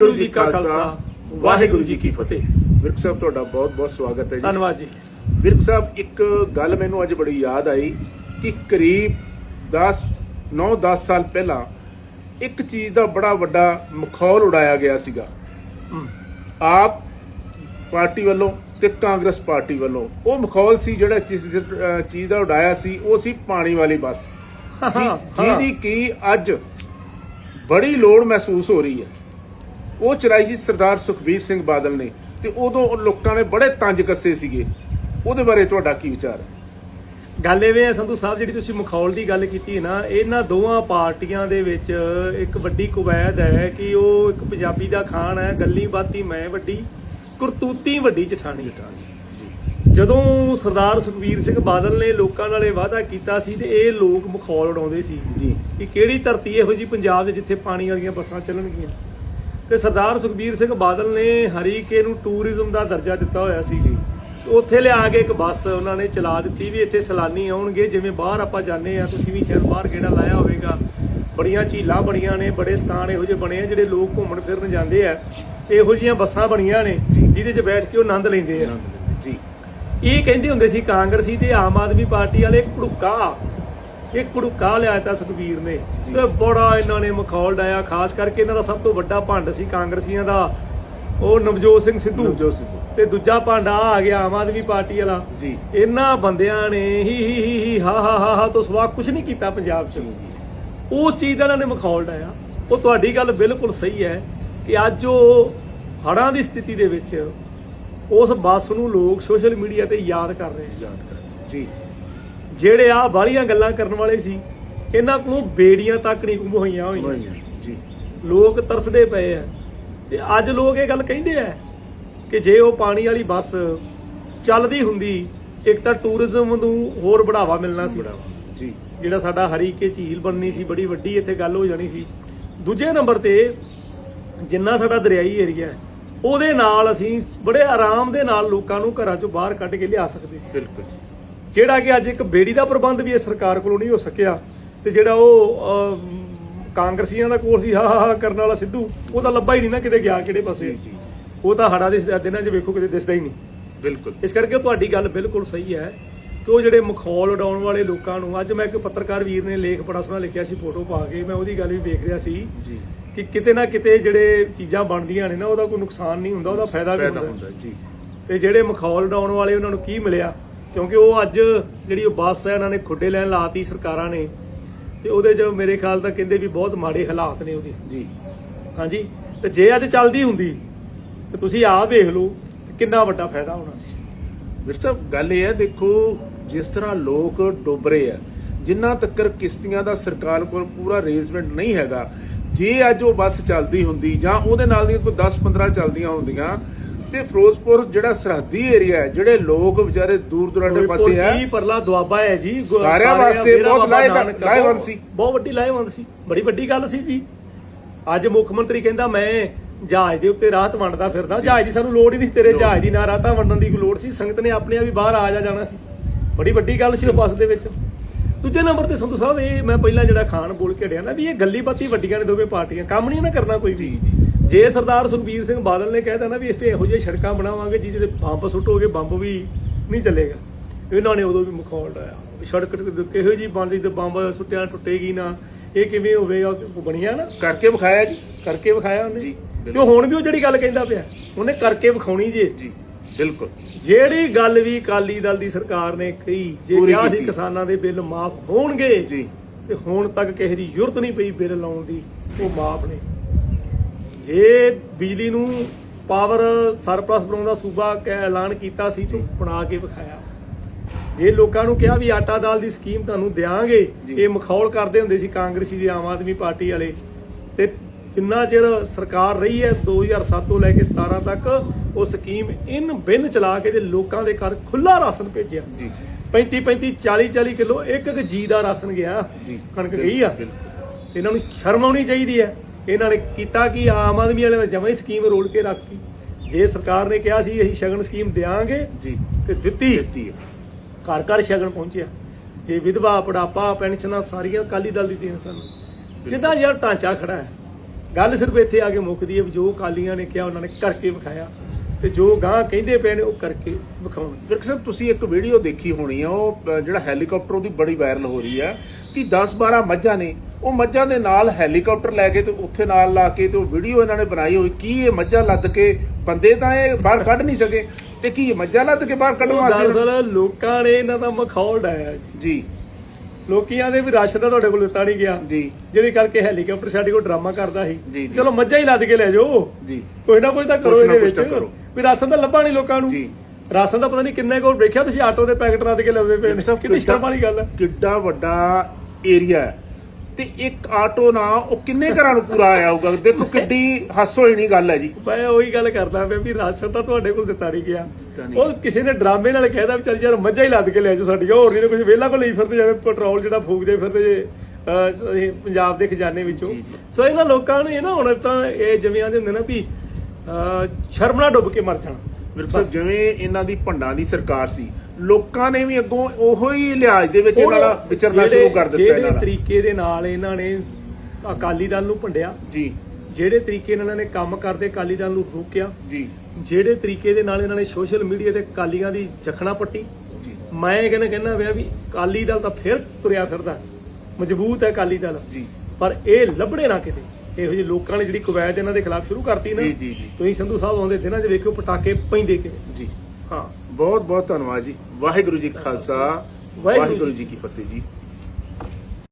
ਵਾਹਿਗੁਰੂ ਜੀ ਕਾ ਖਾਲਸਾ। ਵਾਹਿਗੁਰੂ ਜੀ ਕੀ ਫਤਿਹ। ਵਿਰਕ ਸਾਹਿਬ ਤੁਹਾਡਾ ਬਹੁਤ ਬਹੁਤ ਸਵਾਗਤ ਹੈ ਜੀ। ਧੰਨਵਾਦ ਜੀ। ਵਿਰਕ ਸਾਹਿਬ ਇੱਕ ਗੱਲ ਮੈਨੂੰ ਅੱਜ ਬੜੀ ਯਾਦ ਆਈ ਕਿ ਕਰੀਬ 10 9-10 ਸਾਲ ਪਹਿਲਾਂ ਇੱਕ ਚੀਜ਼ ਦਾ ਬੜਾ ਵੱਡਾ ਮਖੌਲ ਉਡਾਇਆ ਗਿਆ ਸੀਗਾ। ਆਪ ਪਾਰਟੀ ਵੱਲੋਂ ਤੇ ਕਾਂਗਰਸ ਪਾਰਟੀ ਵੱਲੋਂ। ਉਹ ਮਖੌਲ ਸੀ ਜਿਹੜਾ ਚੀਜ਼ ਦਾ ਉਡਾਇਆ ਸੀ ਉਹ ਸੀ ਪਾਣੀ ਵਾਲੀ ਬੱਸ। ਜਿਹਦੀ ਕੀ ਅੱਜ ਬੜੀ ਲੋੜ ਮਹਿਸੂਸ ਹੋ ਰਹੀ ਹੈ। ਉਹ ਚਲਾਈ ਸੀ ਸਰਦਾਰ ਸੁਖਬੀਰ ਸਿੰਘ ਬਾਦਲ ਨੇ ਤੇ ਉਦੋਂ ਉਹ ਲੋਕਾਂ ਨੇ ਬੜੇ ਤੰਜ ਕੱਸੇ ਸੀਗੇ। ਉਹਦੇ ਬਾਰੇ ਤੁਹਾਡਾ ਕੀ ਵਿਚਾਰ? ਹੈ ਗੱਲ ਐਵੇਂ ਹੈ ਸੰਧੂ ਸਾਹਿਬ ਜਿਹੜੀ ਤੁਸੀਂ ਮਖੌਲ ਦੀ ਗੱਲ ਕੀਤੀ ਹੈ ਨਾ ਇਹਨਾਂ ਦੋਵਾਂ ਪਾਰਟੀਆਂ ਦੇ ਵਿੱਚ ਇੱਕ ਵੱਡੀ ਕੁਵੈਦ ਹੈ ਕਿ ਉਹ ਇੱਕ ਪੰਜਾਬੀ ਦਾ ਖਾਨ ਹੈ ਗੱਲੀ ਬਾਤੀ ਮੈਂ ਵੱਡੀ ਕਰਤੂਤੀ ਵੱਡੀ ਜਠਾਣੀ। ਜਦੋਂ ਸਰਦਾਰ ਸੁਖਬੀਰ ਸਿੰਘ ਬਾਦਲ ਨੇ ਲੋਕਾਂ ਨਾਲ ਇਹ ਵਾਅਦਾ ਕੀਤਾ ਸੀ ਤੇ ਇਹ ਲੋਕ ਮਖੌਲ ਉਡਾਉਂਦੇ ਸੀ ਜੀ। ਕਿ ਕਿਹੜੀ ਧਰਤੀ ਇਹੋ ਜੀ ਪੰਜਾਬ 'ਚ ਜਿੱਥੇ ਪਾਣੀ ਵਾਲੀਆਂ ਬੱਸਾਂ ਚੱਲਣਗੀਆਂ? ਤੇ ਸਰਦਾਰ ਸੁਖਬੀਰ ਸਿੰਘ ਬਾਦਲ ਨੇ ਹਰੀਕੇ ਨੂੰ ਟੂਰਿਜ਼ਮ ਦਾ ਦਰਜਾ ਦਿੱਤਾ ਹੋਇਆ ਸੀ ਜੀ। ਉੱਥੇ ਲਿਆ ਕੇ ਇੱਕ ਬੱਸ ਉਹਨਾਂ ਨੇ ਚਲਾ ਦਿੱਤੀ ਵੀ ਇੱਥੇ ਸੈਲਾਨੀ ਆਉਣਗੇ ਜਿਵੇਂ ਬਾਹਰ ਆਪਾਂ ਜਾਂਦੇ ਆ ਤੁਸੀਂ ਵੀ ਸ਼ਾਇਦ ਬਾਹਰ ਕਿਹੜਾ ਲਾਇਆ ਹੋਵੇਗਾ। ਬੜੀਆਂ ਝੀਲਾਂ ਬਣੀਆਂ ਨੇ ਬੜੇ ਸਥਾਨ ਇਹੋ ਜਿਹੇ ਬਣੇ ਆ ਜਿਹੜੇ ਲੋਕ ਘੁੰਮਣ ਫਿਰਨ ਜਾਂਦੇ ਆ। ਇਹੋ ਜਿਹੀਆਂ ਬੱਸਾਂ ਬਣੀਆਂ ਨੇ ਜਿਹਦੇ 'ਚ ਬੈਠ ਕੇ ਉਹ ਆਨੰਦ ਲੈਂਦੇ ਆ। ਜੀ। ਇਹ ਕਹਿੰਦੇ ਹੁੰਦੇ ਸੀ ਕਾਂਗਰਸੀ ਤੇ ਆਮ ਆਦਮੀ ਪਾਰਟੀ ਵਾਲੇ ਕੁੜਕਾ ਇਹ ਕੁੜਕਾ ਲਿਆ ਤਾ ਸੁਖਬੀਰ ਨੇ? ਤੇ ਬੜਾ ਇਹਨਾਂ ਨੇ ਮਖੌਲ ਡਾਇਆ ਖਾਸ ਕਰਕੇ ਇਹਨਾਂ ਦਾ ਸਭ ਤੋਂ ਵੱਡਾ ਭੰਡ ਸੀ ਕਾਂਗਰਸੀਆਂ ਦਾ ਉਹ ਨਵਜੋਤ ਸਿੰਘ ਸਿੱਧੂ। ਨਵਜੋਤ ਸਿੱਧੂ। ਤੇ ਦੂਜਾ ਭਾਂਡਾ ਆ ਗਿਆ ਆਮ ਆਦਮੀ ਪਾਰਟੀ ਵਾਲਾ। ਜੀ। ਇਹਨਾਂ ਬੰਦਿਆਂ ਨੇ ਹੀ ਹੀ ਹੀ ਹੀ ਹਾ ਹਾ ਹਾ ਤੋਂ ਸਵਾ ਕੁਝ ਨਹੀਂ ਕੀਤਾ ਪੰਜਾਬ 'ਚ। ਉਸ ਚੀਜ਼ ਦਾ ਇਹਨਾਂ ਨੇ ਮਖੌਲ ਡਾਇਆ। ਉਹ ਤੁਹਾਡੀ ਗੱਲ ਬਿਲਕੁਲ ਸਹੀ ਹੈ ਕਿ ਅੱਜ ਉਹ ਹੜ੍ਹਾਂ ਦੀ ਸਥਿਤੀ ਦੇ ਵਿੱਚ ਉਸ ਬੱਸ ਨੂੰ ਲੋਕ ਸੋਸ਼ਲ ਮੀਡੀਆ ਤੇ ਯਾਦ ਕਰ ਰਹੇ ਯਾਦ ਕਰ ਜੀ। ਜਿਹੜੇ ਆ ਬਾਲੀਆਂ ਗੱਲਾਂ ਕਰਨ ਵਾਲੇ ਸੀ ਇਹਨਾਂ ਕੋਲੋਂ ਬੇੜੀਆਂ ਤੱਕ ਨਹੀਂ ਗੁੰਮ ਹੋਈਆਂ ਹੋਈਆਂ। ਜੀ। ਲੋਕ ਤਰਸਦੇ ਪਏ ਆ। ਤੇ ਅੱਜ ਲੋਕ ਇਹ ਗੱਲ ਕਹਿੰਦੇ ਆ ਕਿ ਜੇ ਉਹ ਪਾਣੀ ਵਾਲੀ ਬੱਸ ਚੱਲਦੀ ਹੁੰਦੀ ਇੱਕ ਤਾਂ ਟੂਰਿਜ਼ਮ ਨੂੰ ਹੋਰ ਬੜਾਵਾ ਮਿਲਣਾ ਸੀ। ਜੀ। ਜਿਹੜਾ ਸਾਡਾ ਹਰੀਕੇ ਝੀਲ ਬਣਨੀ ਸੀ ਬੜੀ ਵੱਡੀ ਇੱਥੇ ਗੱਲ ਹੋ ਜਾਣੀ ਸੀ। ਦੂਜੇ ਨੰਬਰ ਤੇ ਜਿੰਨਾ ਸਾਡਾ ਦਰਿਆਈ ਏਰੀਆ ਹੈ ਉਹਦੇ ਨਾਲ ਅਸੀਂ ਬੜੇ ਆਰਾਮ ਦੇ ਨਾਲ ਲੋਕਾਂ ਨੂੰ ਘਰਾਂ ਚੋਂ ਬਾਹਰ ਕੱਢ ਕੇ ਲਿਆ ਸਕਦੇ ਸੀ। ਬਿਲਕੁਲ ਜਿਹੜਾ ਕਿ ਅੱਜ ਇੱਕ ਬੇੜੀ ਦਾ ਪ੍ਰਬੰਧ ਵੀ ਇਹ ਸਰਕਾਰ ਕੋਲੋਂ ਨਹੀਂ ਹੋ ਸਕਿਆ ਤੇ ਜਿਹੜਾ ਉਹ ਕਾਂਗਰਸੀਆਂ ਦਾ ਕੋਲ ਸੀ ਹਾ ਹਾ ਕਰਨ ਵਾਲਾ ਸਿੱਧੂ ਉਹ ਤਾਂ ਲੱਭਾ ਹੀ ਨਹੀਂ ਨਾ ਕਿਤੇ ਗਿਆ ਕਿਹੜੇ ਪਾਸੇ। ਉਹ ਤਾਂ ਹੜਾ ਦੇ ਦਿਨਾਂ 'ਚ ਵੇਖੋ ਕਿਤੇ ਦਿਸਦਾ ਹੀ ਨਹੀਂ। ਬਿਲਕੁਲ। ਇਸ ਕਰਕੇ ਤੁਹਾਡੀ ਗੱਲ ਬਿਲਕੁਲ ਸਹੀ ਹੈ ਕਿ ਉਹ ਜਿਹੜੇ ਮਖੌਲ ਉਡਾਉਣ ਵਾਲੇ ਲੋਕਾਂ ਨੂੰ ਅੱਜ ਮੈਂ ਇੱਕ ਪੱਤਰਕਾਰ ਵੀਰ ਨੇ ਲੇਖ ਬੜਾ ਸੋਹਣਾ ਲਿਖਿਆ ਸੀ ਫੋਟੋ ਪਾ ਕੇ ਮੈਂ ਉਹਦੀ ਗੱਲ ਵੀ ਵੇਖ ਰਿਹਾ ਸੀ ਜੀ। ਕਿ ਕਿਤੇ ਨਾ ਕਿਤੇ ਜਿਹੜੇ ਚੀਜ਼ਾਂ ਬਣਦੀਆਂ ਨੇ ਨਾ ਉਹਦਾ ਕੋਈ ਨੁਕਸਾਨ ਨਹੀਂ ਹੁੰਦਾ ਉਹਦਾ ਫਾਇਦਾ ਵੀ ਹੁੰਦਾ। ਹੁੰਦਾ ਜੀ। ਤੇ ਜਿਹੜੇ ਮਖੌਲ ਉਡਾਉਣ ਵਾਲੇ ਉਹਨਾਂ ਨੂੰ ਕੀ ਮਿਲਿਆ? ਕਿਉਂਕਿ ਉਹ ਅੱਜ ਜਿਹੜੀ ਉਹ ਬੱਸ ਹੈ ਇਹਨਾਂ ਨੇ ਖੁੱਡੇ ਲੈਣ ਲਾਤੀ ਸਰਕਾਰਾਂ ਨੇ। ਤੇ ਉਹਦੇ 'ਚ ਮੇਰੇ ਖਿਆਲ ਤਾਂ ਕਹਿੰਦੇ ਵੀ ਬਹੁਤ ਮਾੜੇ ਹਾਲਾਤ ਨੇ ਉਹਦੇ। ਜੀ। ਹਾਂਜੀ? ਤੇ ਜੇ ਅੱਜ ਚੱਲਦੀ ਹੁੰਦੀ ਤੇ ਤੁਸੀਂ ਆਪ ਵੇਖ ਲਓ ਕਿੰਨਾ ਵੱਡਾ ਫਾਇਦਾ ਹੋਣਾ ਸੀ। ਸਾਹਿਬ ਗੱਲ ਇਹ ਹੈ ਦੇਖੋ ਜਿਸ ਤਰ੍ਹਾਂ ਲੋਕ ਡੁੱਬ ਰਹੇ ਆ ਜਿੰਨਾ ਤੱਕ ਕਿਸ਼ਤੀਆਂ ਦਾ ਸਰਕਾਰ ਕੋਲ ਪੂਰਾ ਅਰੇਂਜਮੈਂਟ ਨਹੀਂ ਹੈਗਾ ਜੇ ਅੱਜ ਉਹ ਬੱਸ ਚੱਲਦੀ ਹੁੰਦੀ ਜਾਂ ਉਹਦੇ ਨਾਲ ਦੀਆਂ ਕੋਈ 10-15 ਚੱਲਦੀਆਂ ਹੁੰਦੀਆਂ ਤੇ ਫਿਰੋਜ਼ਪੁਰ ਜਿਹੜਾ ਸਰਹੱਦੀ ਏਰੀਆ ਹੈ ਜਿਹੜੇ ਲੋਕ ਵਿਚਾਰੇ ਦੂਰ ਦੁਰਾਡੇ ਪਾਸੇ ਆ ਕੀ ਪਰਲਾ ਦੁਆਬਾ ਹੈ ਜੀ? ਸਾਰਿਆਂ ਸਾਰੇ ਵਾਸਤੇ ਬਹੁਤ ਲਾਹੇਵੰਦ- ਸੀ। ਬਹੁਤ ਵੱਡੀ ਲਾਹੇਵੰਦ ਸੀ। ਬੜੀ ਵੱਡੀ ਗੱਲ ਸੀ ਜੀ। ਅੱਜ ਮੁੱਖ ਮੰਤਰੀ ਕਹਿੰਦਾ ਮੈਂ ਜਹਾਜ਼ ਦੇ ਉੱਤੇ ਰਾਹਤ ਵੰਡਦਾ ਫਿਰਦਾ। ਜਹਾਜ਼ ਦੀ ਸਾਨੂੰ ਲੋੜ ਹੀ ਨਹੀਂ ਤੇਰੇ ਜਹਾਜ਼ ਦੀ ਨਾ ਰਾਹਤਾਂ ਵੰਡਣ ਦੀ ਕੋਈ ਲੋੜ ਸੀ। ਸੰਗਤ ਨੇ ਆਪਣੇ ਆਪ ਹੀ ਬਾਹਰ ਆ ਜਾ ਜਾਣਾ ਸੀ। ਬੜੀ ਵੱਡੀ ਗੱਲ ਸੀ ਉਹ ਬੱਸ ਦੇ ਵਿੱਚ। ਦੂਜੇ ਨੰਬਰ ਤੇ ਸੰਧੂ ਸਾਹਿਬ ਇਹ ਮੈਂ ਪਹਿਲਾਂ ਜਿਹੜਾ ਖਾਨ ਬੋਲ ਕੇ ਹਟਿਆ ਨਾ ਵੀ ਇਹ ਗੱਲੀ ਬਾਤੀ ਵੱਡੀਆਂ ਨੇ ਦੋਵੇਂ ਪਾਰਟੀਆਂ। ਕੰਮ ਨਹੀਂ ਨਾ ਕਰਨਾ ਕੋਈ ਵੀ। ਜੇ। ਸਰਦਾਰ ਸੁਖਬੀਰ ਸਿੰਘ ਬਾਦਲ ਨੇ ਕਹਿਤਾ ਨਾ ਵੀ ਇੱਥੇ ਇਹੋ ਜਿਹੀਆਂ ਸੜਕਾਂ ਬਣਾਵਾਂਗੇ ਜਿਹਦੇ ਤੇ ਬੰਬ ਸੁੱਟੋਗੇ ਬੰਬ ਵੀ ਨਹੀਂ ਚੱਲੇਗਾ। ਇਹਨਾਂ ਨੇ ਉਦੋਂ ਵੀ ਮਖੌਲ ਡਾਇਆ ਵੀ ਸੜਕ ਕਿਹੋ ਜੀ ਬਣਦੀ ਤੇ ਬੰਬ ਸੁੱਟਿਆ ਟੁੱਟੇਗੀ ਨਾ ਇਹ ਕਿਵੇਂ ਹੋਵੇਗਾ ਬਣਿਆ ਨਾ। ਕਰਕੇ ਵਿਖਾਇਆ ਜੀ। ਕਰਕੇ ਵਿਖਾਇਆ ਉਹਨੇ। ਜੀ, ਤੇ ਹੁਣ ਵੀ ਉਹ ਜਿਹੜੀ ਗੱਲ ਕਹਿੰਦਾ ਪਿਆ ਉਹਨੇ ਕਰਕੇ ਵਿਖਾਉਣੀ ਜੇ। ਜੀ ਬਿਲਕੁਲ। ਜਿਹੜੀ ਗੱਲ ਵੀ ਅਕਾਲੀ ਦਲ ਦੀ ਸਰਕਾਰ ਨੇ ਕਹੀ ਜੇ ਕਿਹਾ ਸੀ। ਕਿਸਾਨਾਂ ਦੇ ਬਿੱਲ ਮਾਫ ਹੋਣਗੇ ਜੀ। ਤੇ ਹੁਣ ਤੱਕ ਕਿਸੇ ਦੀ ਜ਼ਰੂਰਤ ਨਹੀਂ ਪਈ ਬਿੱਲ ਲਾਉਣ ਦੀ ਉਹ ਮਾਫ ਨੇ। ਜੇ ਬਿਜਲੀ ਨੂੰ ਪਾਵਰ ਸਰਪਲਸ ਬਣਾਉਣ ਦਾ ਸੂਬਾ ਐਲਾਨ ਕੀਤਾ ਸੀ ਤੇ ਬਣਾ ਕੇ ਵਿਖਾਇਆ। ਜੇ ਲੋਕਾਂ ਨੂੰ ਕਿਹਾ ਵੀ ਆਟਾ ਦਾਲ ਦੀ ਸਕੀਮ ਤੁਹਾਨੂੰ ਦਿਆਂਗੇ ਜੀ। ਇਹ ਮਖੌਲ ਕਰਦੇ ਹੁੰਦੇ ਸੀ ਕਾਂਗਰਸੀ ਦੀ ਆਮ ਆਦਮੀ ਪਾਰਟੀ ਵਾਲੇ। ਤੇ ਜਿੰਨਾ ਚਿਰ ਸਰਕਾਰ ਰਹੀ ਹੈ 2007 ਤੋਂ ਲੈ ਕੇ 17 ਤੱਕ ਉਹ ਸਕੀਮ ਇਨ ਬਿਨ ਚਲਾ ਕੇ ਤੇ ਲੋਕਾਂ ਦੇ ਘਰ ਖੁੱਲਾ ਰਾਸ਼ਨ ਭੇਜਿਆ। ਜੀ। 35 35 40 40 ਕਿਲੋ ਇੱਕ ਇੱਕ ਜੀ ਦਾ ਰਾਸ਼ਨ ਗਿਆ। ਕਣਕ ਗਈ ਆ। ਇਹਨਾਂ ਨੂੰ ਸ਼ਰਮ ਆਉਣੀ ਚਾਹੀਦੀ ਹੈ। ਇਹਨਾਂ ਨੇ ਕੀਤਾ ਕਿ? ਆਮ ਆਦਮੀ ਵਾਲਿਆਂ ਨੇ ਜਮਾਂ ਹੀ ਸਕੀਮ ਰੋਲ ਕੇ ਰੱਖਤੀ। ਜੇ ਸਰਕਾਰ ਨੇ ਕਿਹਾ ਸੀ ਅਸੀਂ ਸ਼ਗਨ ਸਕੀਮ ਦੇਾਂਗੇ ਜੀ। ਤੇ ਦਿੱਤੀ। ਦਿੱਤੀ ਘਰ ਘਰ ਸ਼ਗਨ ਪਹੁੰਚਿਆ। ਜੇ ਵਿਧਵਾ ਬੁਢਾਪਾ ਪੈਨਸ਼ਨਾਂ ਸਾਰੀਆਂ ਅਕਾਲੀ ਦਲ ਦੀ ਦੇਣ ਸਨ। ਜਿੱਦਾਂ ਯਾਰ ਢਾਂਚਾ ਖੜਾ ਹੈ। ਗੱਲ ਸਿਰਫ ਇੱਥੇ ਆ ਕੇ ਮੁੱਕਦੀ ਹੈ ਜੋ ਕਾਲੀਆਂ ਨੇ ਕਿਹਾ ਉਹਨਾਂ ਨੇ ਕਰਕੇ ਵਿਖਾਇਆ। ਤੇ ਜੋ ਗਾਂ ਕਹਿੰਦੇ ਪਏ ਨੇ ਉਹ ਕਰਕੇ ਵਿਖਾਉਣ। ਵਿਰਕ ਸਾਹਿਬ ਤੁਸੀਂ ਇੱਕ ਵੀਡੀਓ ਦੇਖੀ ਹੋਣੀ ਆ ਉਹ ਅ, ਜਿਹੜਾ ਹੈਲੀਕਾਪਟਰ ਉਹਦੀ ਬੜੀ ਵਾਇਰਲ ਹੋ ਰਹੀ ਆ ਕਿ 10 12 ਮੱਝਾਂ ਨੇ ਉਹ ਮੱਝਾਂ ਦੇ ਨਾਲ ਹੈਲੀਕਾਪਟਰ ਲੈ ਕੇ ਤੇ ਉੱਥੇ ਨਾਲ ਲਾ ਕੇ ਤੇ ਉਹ ਵੀਡੀਓ ਇਹਨਾਂ ਨੇ ਬਣਾਈ ਹੋਈ ਕੀ ਇਹ ਮੱਝਾਂ ਲੱਦ ਕੇ ਬੰਦੇ ਤਾਂ ਇਹ ਬਾਹਰ ਕੱਢ ਨਹੀਂ ਸਕੇ ਤੇ ਕੀ ਇਹ ਮੱਝਾਂ ਲੱਦ ਕੇ ਬਾਹਰ ਕੱਢਣ ਵਾਸਤੇ ਦਰਅਸਲ ਲੋਕਾਂ ਨੇ ਇਹਨਾਂ ਦਾ ਮਖੌਲ ਡਾਇਆ ਜੀ। ਜੀ। ਲੋਕੀਆਂ ਦੇ ਵੀ ਰਾਸ਼ਨ ਦਾ ਤੁਹਾਡੇ ਕੋਲ ਦਿੱਤਾ ਨਹੀਂ ਗਿਆ। ਜੀ। ਜਿਹੜੇ ਕਰਕੇ ਹੈਲੀਕਾਪਟਰ ਸਾਡੇ ਕੋਲ ਡਰਾਮਾ ਕਰਦਾ ਸੀ। ਜੀ, ਜੀ। ਚਲੋ ਮੱਝਾਂ ਹੀ ਲੱਦ ਕੇ ਲੈ ਜਾਓ। ਜੀ। ਕੋਈ ਨਾ ਕੋਈ ਤਾਂ ਕਰੋ ਕੁਛ ਨਾ ਇਹਦੇ ਕੁਛ ਤਾਂ ਵਿੱਚ। ਕਰੋ। ਵੀ ਰਾਸ਼ਨ ਤਾਂ ਲੱਭਾ ਨਹੀਂ ਲੋਕਾਂ ਨੂੰ। ਜੀ। ਰਾਸ਼ਨ ਦਾ ਪਤਾ ਨਹੀਂ ਕਿੰਨੇ ਕੋਲ ਵੇਖਿਆ ਤੁਸੀਂ ਆਟੋ ਦੇ ਪੈਕਟ ਲੱਦ ਕੇ ਲਾਉਂਦੇ ਪਏ ਨੇ। ਕਿੰਨੀ ਸ਼ਰਮ ਵਾਲੀ ਗੱਲ ਹੈ। ਕਿੱਡਾ ਵੱਡਾ ਏਰੀਆ ਹੈ। ਤੇ ਇੱਕ ਆਟੋ ਨਾ ਉਹ ਕਿੰਨੇ ਘਰਾਂ ਨੂੰ ਪੂਰਾ ਆਇਆ ਹੋਊਗਾ? ਦੇਖੋ ਕਿੱਡੀ ਹਾਸੋਹੀਣੀ ਨਹੀਂ ਗੱਲ ਹੈ ਜੀ। ਮੈਂ ਉਹੀ ਗੱਲ ਕਰਦਾ ਪਿਆ ਵੀ ਰਾਸ਼ਨ ਤਾਂ ਤੁਹਾਡੇ ਕੋਲ ਦਿੱਤਾ ਨਹੀਂ ਗਿਆ। ਉਹ ਕਿਸੇ ਨੇ ਡਰਾਮੇ ਨਾਲ ਕਹਿਦਾ ਵੀ ਚੱਲ ਯਾਰ ਮੱਝਾਂ ਹੀ ਲੱਦ ਕੇ ਲੈ ਜਾਓ ਸਾਡੀਆਂ ਹੋਰ ਨਹੀਂ ਕੁਝ ਵਿਹਲਾ ਕੋ ਲਈ ਫਿਰਦੇ ਜਿਵੇਂ ਪੈਟਰੋਲ ਜਿਹੜਾ ਫੂਕਦੇ ਫਿਰਦੇ ਜੇ ਇਹ ਪੰਜਾਬ ਦੇ ਖਜ਼ਾਨੇ ਵਿੱਚੋਂ। ਸੋ ਇਹਨਾਂ ਲੋਕਾਂ ਨੇ ਨਾ ਹੁਣ ਤਾਂ ਇਹ ਜਿਵੇਂ ਆਂਦੇ ਹੁੰਦੇ ਨਾ ਵੀ ਅਹ, ਸ਼ਰਮ ਨਾਲ ਡੁੱਬ ਕੇ ਮਰ ਜਾਣਾ। ਸਾਹਿਬ ਜਿਵੇਂ ਇਹਨਾਂ ਦੀ ਭੰਡਾਂ ਦੀ ਸਰਕਾਰ ਸੀ ਲੋਕਾਂ ਨੇ ਵੀ ਅੱਗੋਂ ਉਹੋ ਹੀ ਲਿਹਾਜ਼ ਦੇ ਵਿੱਚ ਇਹਨਾਂ ਦਾ ਵਿਚਰਨਾ ਜਿਹੜੇ- ਸ਼ੁਰੂ ਕਰ ਦਿੱਤਾ ਜਿਹੜੇ ਇਹਨਾਂ ਦਾ। ਤਰੀਕੇ ਦੇ ਨਾਲ ਇਹਨਾਂ ਨੇ ਅਕਾਲੀ ਦਲ ਨੂੰ ਭੰਡਿਆ ਜੀ। ਜਿਹੜੇ ਤਰੀਕੇ ਨਾਲ ਇਹਨਾਂ ਨੇ ਕੰਮ ਕਰਦੇ ਅਕਾਲੀ ਦਲ ਨੂੰ ਰੋਕਿਆ ਜੀ। ਜਿਹੜੇ ਤਰੀਕੇ ਦੇ ਨਾਲ ਇਹਨਾਂ ਨੇ ਸੋਸ਼ਲ ਮੀਡੀਆ ਤੇ ਕਾਲੀਆਂ ਦੀ ਜਖਣਾ ਪੱਟੀ ਜੀ। ਮੈਂ ਇਹ ਕਹਿੰਦਾ ਕਹਿੰਦਾ ਪਿਆ ਵੀ ਕਾਲੀ ਦਲ ਤਾਂ ਫਿਰ ਤੁਰਿਆ ਫਿਰਦਾ ਮਜ਼ਬੂਤ ਹੈ ਕਾਲੀ ਦਲ। ਜੀ। ਪਰ ਇਹ ਲੱਭੜੇ ਨਾ ਕਿਤੇ। ਇਹੋ ਜਿਹੇ ਲੋਕਾਂ ਨੇ ਜਿਹੜੀ ਕਵੈਤ ਇਹਨਾਂ ਦੇ ਖਿਲਾਫ ਸ਼ੁਰੂ ਕਰਤੀ ਨਾ ਜੀ, ਜੀ, ਜੀ। ਤੁਸੀਂ ਸੰਧੂ ਸਾਹਿਬ ਆਉਂਦੇ ਦਿਨਾਂ 'ਚ ਵੇਖਿਓ ਪਟਾਕੇ ਪੈਂਦੇ ਕਿਵੇਂ? ਜੀ। ਹਾਂ। ਬਹੁਤ ਬਹੁਤ ਧੰਨਵਾਦ ਜੀ। ਵਾਹਿਗੁਰੂ ਜੀ ਕਾ ਖਾਲਸਾ। ਵਾਹਿਗੁਰੂ ਵਾਹਿਗੁਰੂ ਜੀ ਕੀ ਫਤਿਹ ਜੀ।